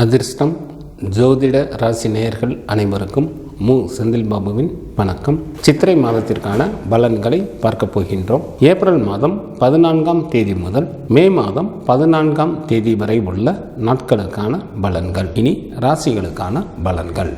அதிர்ஷ்டம் ஜோதிட ராசி நேயர்கள் அனைவருக்கும் மு. செந்தில் பாபுவின் வணக்கம். சித்திரை மாதத்திற்கான பலன்களை பார்க்க போகின்றோம். ஏப்ரல் மாதம் பதினான்காம் தேதி முதல் மே மாதம் பதினான்காம் தேதி வரை உள்ள நாட்களுக்கான பலன்கள். இனி ராசிகளுக்கான பலன்கள்.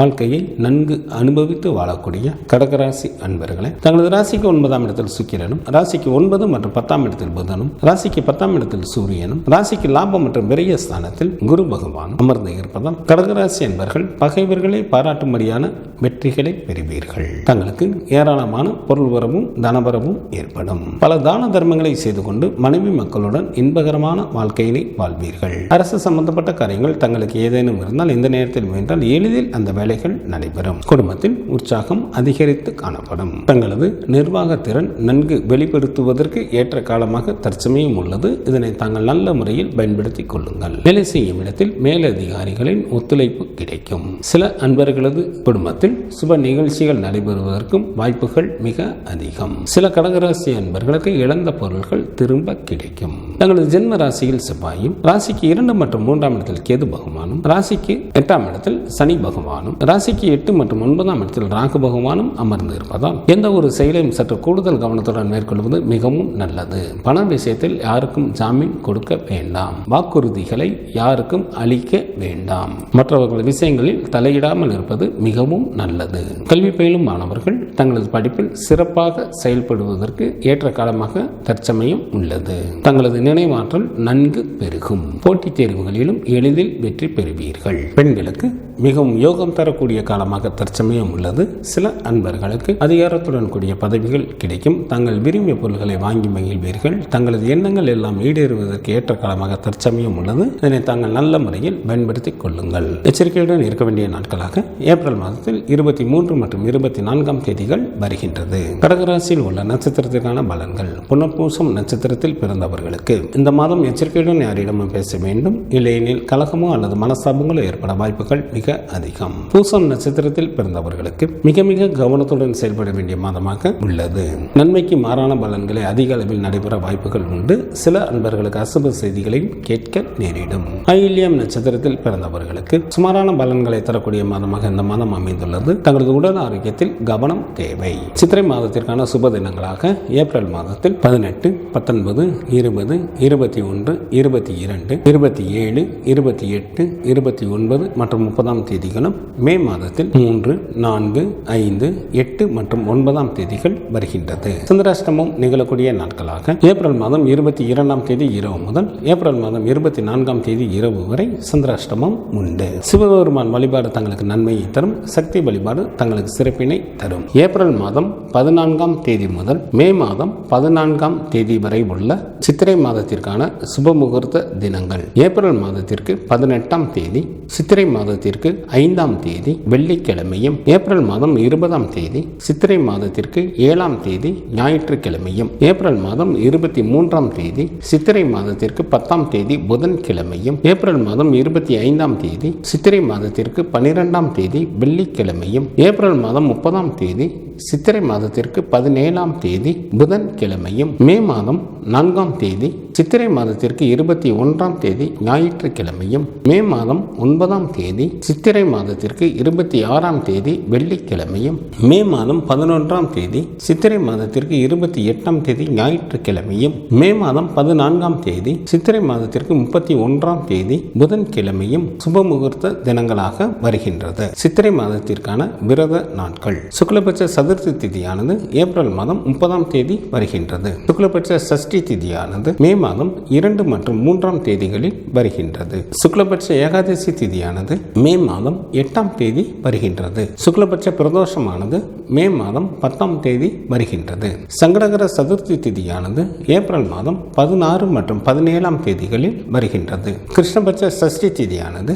வாழ்க்கையை நன்கு அனுபவித்து வாழக்கூடிய கடகராசி அன்பர்களே தங்களது ராசிக்கு ஒன்பதாம் இடத்தில் சுக்கிரனும் ராசிக்கு ஒன்பது மற்றும் பத்தாம் இடத்தில் புதனும் ராசிக்கு பத்தாம் இடத்தில் சூரியனும் ராசிக்கு லாபம் மற்றும் விரைய ஸ்தானத்தில் குரு பகவான் அமர்ந்து இருப்பதால் கடகராசி அன்பர்கள் பகைவர்களை பாராட்டும்படியான வெற்றிகளை பெறுவீர்கள். தங்களுக்கு ஏராளமான பொருள் வரவும் தனவரவும் ஏற்படும். பல தான தர்மங்களை செய்து கொண்டு மனைவி மக்களுடன் இன்பகரமான வாழ்க்கையினை வாழ்வீர்கள். அரசு சம்பந்தப்பட்ட காரியங்கள் தங்களுக்கு ஏதேனும் இருந்தால் இந்த நேரத்தில் முயன்றால் எளிதில் அந்த வேலை வேலைகள் நடைபெறும். குடும்பத்தில் உற்சாகம் அதிகரித்து காணப்படும். தங்களது நிர்வாக திறன் நன்கு வெளிப்படுத்துவதற்கு ஏற்ற காலமாக தற்சமயம் உள்ளது. இதனை தாங்கள் நல்ல முறையில் பயன்படுத்திக் கொள்ளுங்கள். வேலை செய்யும் இடத்தில் மேலதிகாரிகளின் ஒத்துழைப்பு கிடைக்கும். சில அன்பர்களது குடும்பத்தில் சுப நிகழ்ச்சிகள் நடைபெறுவதற்கும் வாய்ப்புகள் மிக அதிகம். சில கடகராசி அன்பர்களுக்கு இழந்த பொருள்கள் திரும்ப கிடைக்கும். தங்களது ஜென்ம ராசியில் செவ்வாயும் ராசிக்கு இரண்டு மற்றும் மூன்றாம் இடத்தில் கேது பகவானும் ராசிக்கு எட்டாம் இடத்தில் சனி பகவானும் ராசிக்கு எட்டு மற்றும் ஒன்பதாம் இடத்தில் ராகு பகவானும் அமர்ந்து இருப்பதால் எந்த ஒரு செயலையும் சற்று கூடுதல் கவனத்துடன் மேற்கொள்வது மிகவும் நல்லது. பண விஷயத்தில் யாருக்கும் ஜாமீன் கொடுக்க வேண்டாம். வாக்குறுதிகளை யாருக்கும் அளிக்க வேண்டாம். மற்றவர்கள் விஷயங்களில் தலையிடாமல் இருப்பது மிகவும் நல்லது. கல்வி பயிலும் மாணவர்கள் தங்களது படிப்பில் சிறப்பாக செயல்படுவதற்கு ஏற்ற காலமாக தற்சமயம் உள்ளது. தங்களது நினைவாற்றல் நன்கு பெருகும். போட்டித் தேர்வுகளிலும் எளிதில் வெற்றி பெறுவீர்கள். பெண்களுக்கு மிகவும் யோகம் தரக்கூடிய காலமாக தற்சமயம் உள்ளது. சில அன்பர்களுக்கு அதிகாரத்துடன் கூடிய பதவிகள் கிடைக்கும். தங்கள் விரும்பிய பொருள்களை வாங்கி மகிழ்வீர்கள். தங்களது எண்ணங்கள் எல்லாம் ஈடேறுவதற்கு ஏற்ற காலமாக தற்சமயம் உள்ளது. இதனை தாங்கள் நல்ல முறையில் பயன்படுத்திக் கொள்ளுங்கள். எச்சரிக்கையுடன் இருக்க வேண்டிய நாட்களாக ஏப்ரல் மாதத்தில் இருபத்தி மூன்று மற்றும் இருபத்தி நான்காம் தேதிகள் வருகின்றது. கடகராசியில் உள்ள நட்சத்திரத்திற்கான பலன்கள். புனர்பூசம் நட்சத்திரத்தில் பிறந்தவர்களுக்கு இந்த மாதம் எச்சரிக்கையுடன் யாரிடமும் பேச வேண்டும். இல்லையெனில் கலகமோ அல்லது மனஸ்தாபங்களோ ஏற்பட வாய்ப்புகள் மிக அதிகம். பூசம் நட்சத்திரத்தில் பிறந்தவர்களுக்கு மிக மிக கவனத்துடன் செயல்பட வேண்டிய மாதமாக உள்ளது. நன்மைக்கு மாறான பலன்களை அதிக அளவில் நடைபெற வாய்ப்புகள் உண்டு. சில அன்பர்களுக்கு அசுப செய்திகளையும் கேட்க நேரிடும். ஆயில்யம் நட்சத்திரத்தில் பிறந்தவர்களுக்கு சுமாரான பலன்களை தரக்கூடிய மாதமாக இந்த மாதம் அமைந்துள்ளது. தங்களது உடல் ஆரோக்கியத்தில் கவனம் தேவை. சித்திரை மாதத்திற்கான சுப தினங்களாக ஏப்ரல் மாதத்தில் பதினெட்டு பத்தொன்பது இருபது இருபத்தி ஒன்று இருபத்தி இரண்டு இருபத்தி ஏழு இருபத்தி எட்டு இருபத்தி ஒன்பது மற்றும் முப்பதாம் தேதிகளும் மே மாதத்தில் மூன்று நான்கு ஐந்து எட்டு மற்றும் ஒன்பதாம் தேதிகள் வருகின்றது. சந்திராஷ்டமம் நிகழக்கூடிய நாட்களாக ஏப்ரல் மாதம் இருபத்தி இரண்டாம் தேதி இரவு முதல் ஏப்ரல் மாதம் இருபத்தி நான்காம் தேதி இரவு வரை சந்திராஷ்டமம் உண்டு. சிவபெருமான் வழிபாடு தங்களுக்கு நன்மையை தரும் சக்தி வழிபாடு தங்களுக்கு சிறப்பினை தரும். ஏப்ரல் மாதம் பதினான்காம் தேதி முதல் மே மாதம் பதினான்காம் தேதி வரை உள்ள சித்திரை மாதத்திற்கான சுப முகூர்த்த தினங்கள். ஏப்ரல் மாதத்திற்கு பதினெட்டாம் தேதி சித்திரை மாதத்திற்கு ஐந்தாம் தேதி வெள்ளிக்கிழமையும் ஏப்ரல் மாதம் இருபதாம் தேதி சித்திரை மாதத்திற்கு ஏழாம் தேதி ஞாயிற்றுக்கிழமையும் ஏப்ரல் மாதம் இருபத்தி மூன்றாம் தேதி சித்திரை மாதத்திற்கு பத்தாம் தேதி புதன்கிழமையும் ஏப்ரல் மாதம் இருபத்தி ஐந்தாம் தேதி சித்திரை மாதத்திற்கு பனிரெண்டாம் தேதி வெள்ளிக்கிழமையும் ஏப்ரல் மாதம் முப்பதாம் தேதி சித்திரை மாதத்திற்கு பதினேழாம் தேதி புதன்கிழமையும் மே மாதம் நான்காம் தேதி சித்திரை மாதத்திற்கு இருபத்தி ஒன்றாம் தேதி ஞாயிற்றுக்கிழமையும் மே மாதம் ஒன்பதாம் தேதி சித்திரை மாதத்திற்கு இருபத்தி ஆறாம் தேதி வெள்ளிக்கிழமையும் மே மாதம் பதினொன்றாம் தேதி சித்திரை மாதத்திற்கு இருபத்தி எட்டாம் தேதி ஞாயிற்றுக்கிழமையும் மே மாதம் பதினான்காம் தேதி சித்திரை மாதத்திற்கு முப்பத்தி ஒன்றாம் தேதி புதன்கிழமையும் சுப முகூர்த்த தினங்களாக வருகின்றது. சித்திரை மாதத்திற்கான விரத நாட்கள். சுக்லபட்ச சதுர்த்தி திதியானது ஏப்ரல் மாதம் முப்பதாம் தேதி வருகின்றது. சுக்லபட்ச சஷ்டி திதியானது மே மாதம் இரண்டு மற்றும் மூன்றாம் தேதிகளில் வருகின்றது. சுக்லபட்ச ஏகாதசி திதியானது மே மாதம் எட்டாம் தேதி வருகின்றது. சுக்லபட்ச பிரதோஷமானது மே மாதம் பத்தாம் தேதி வருகின்றது. சங்கடகர சதுர்த்தி திதியானது ஏப்ரல் மாதம் பதினாறு மற்றும் பதினேழாம் தேதிகளில் வருகின்றது. கிருஷ்ணபட்ச சஷ்டி திதியானது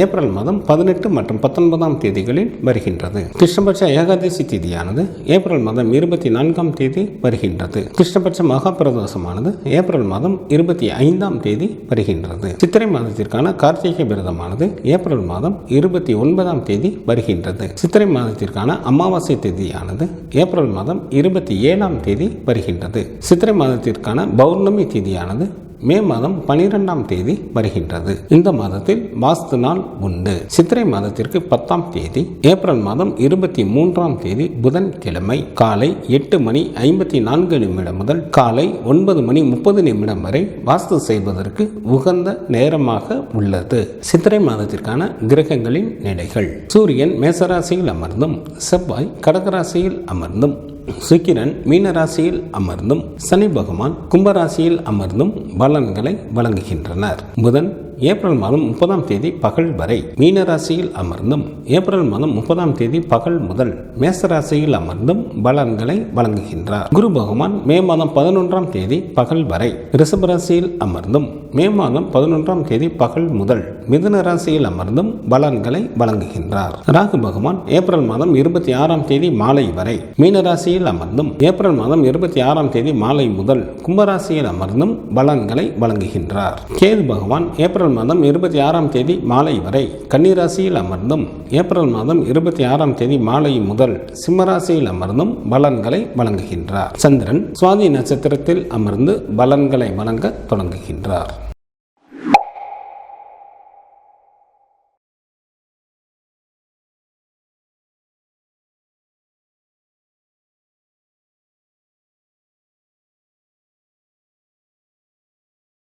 ஏப்ரல் மாதம் பதினெட்டு மற்றும் பத்தொன்பதாம் தேதிகளில் வருகின்றது. கிருஷ்ணபட்ச ஏகாதசி திதியானது ஏப்ரல் மாதம் இருபத்தி நான்காம் தேதி வருகின்றது. கிருஷ்ணபட்ச மகா பிரதோஷமானது ஏப்ரல் மாதம் இருபத்தி ஐந்தாம் தேதி வருகின்றது. சித்திரை மாதத்திற்கான கார்த்திகை விரதமானது ஏப்ரல் மாதம் இருபத்தி ஒன்பதாம் தேதி வருகின்றது. சித்திரை மாதத்திற்கான அமாவாசை தேதியானது ஏப்ரல் மாதம் இருபத்தி ஏழாம் தேதி வருகின்றது. சித்திரை மாதத்திற்கான பௌர்ணமி தேதியானது மே மாதம் பனிரெண்டாம் தேதி வருகின்றது. இந்த மாதத்தில் வாஸ்து நாள் உண்டு. சித்திரை மாதத்திற்கு பத்தாம் தேதி ஏப்ரல் மாதம் இருபத்தி மூன்றாம் தேதி புதன்கிழமை காலை எட்டு மணி ஐம்பத்தி நான்கு நிமிடம் முதல் காலை ஒன்பது மணி முப்பது நிமிடம் வரை வாஸ்து செய்வதற்கு உகந்த நேரமாக உள்ளது. சித்திரை மாதத்திற்கான கிரகங்களின் நிலைகள். சூரியன் மேசராசியில் அமர்ந்தும் செவ்வாய் கடகராசியில் அமர்ந்தும் சுக்கிரன் மீனராசியில் அமர்ந்தும் சனி பகவான் கும்பராசியில் அமர்ந்தும் பலன்களை வழங்குகின்றனர். புதன் ஏப்ரல் மாதம் முப்பதாம் தேதி பகல் வரை மீனராசியில் அமர்ந்தும் ஏப்ரல் மாதம் முப்பதாம் தேதி பகல் முதல் மேசராசியில் அமர்ந்தும் பலன்களை வழங்குகின்றார். குரு பகவான் மே மாதம் பதினொன்றாம் தேதி பகல் வரை ரிஷபராசியில் அமர்ந்தும் மே மாதம் பதினொன்றாம் தேதி பகல் முதல் மிதுன ராசியில் அமர்ந்தும் பலன்களை வழங்குகின்றார். ராகு பகவான் ஏப்ரல் மாதம் இருபத்தி ஆறாம் தேதி மாலை வரை மீனராசியில் அமர்ந்தும் ஏப்ரல் மாதம் இருபத்தி ஆறாம் தேதி மாலை முதல் கும்பராசியில் அமர்ந்தும் பலன்களை வழங்குகின்றார். கேது பகவான் ஏப்ரல் மாதம் இருபத்தி ஆறாம் தேதி மாலை வரை கன்னிராசியில் அமர்ந்தும் ஏப்ரல் மாதம் இருபத்தி ஆறாம் தேதி மாலை முதல் சிம்மராசியில் அமர்ந்தும் பலன்களை வழங்குகின்றார். சந்திரன் சுவாதி நட்சத்திரத்தில் அமர்ந்து பலன்களை வழங்க தொடங்குகின்றார்.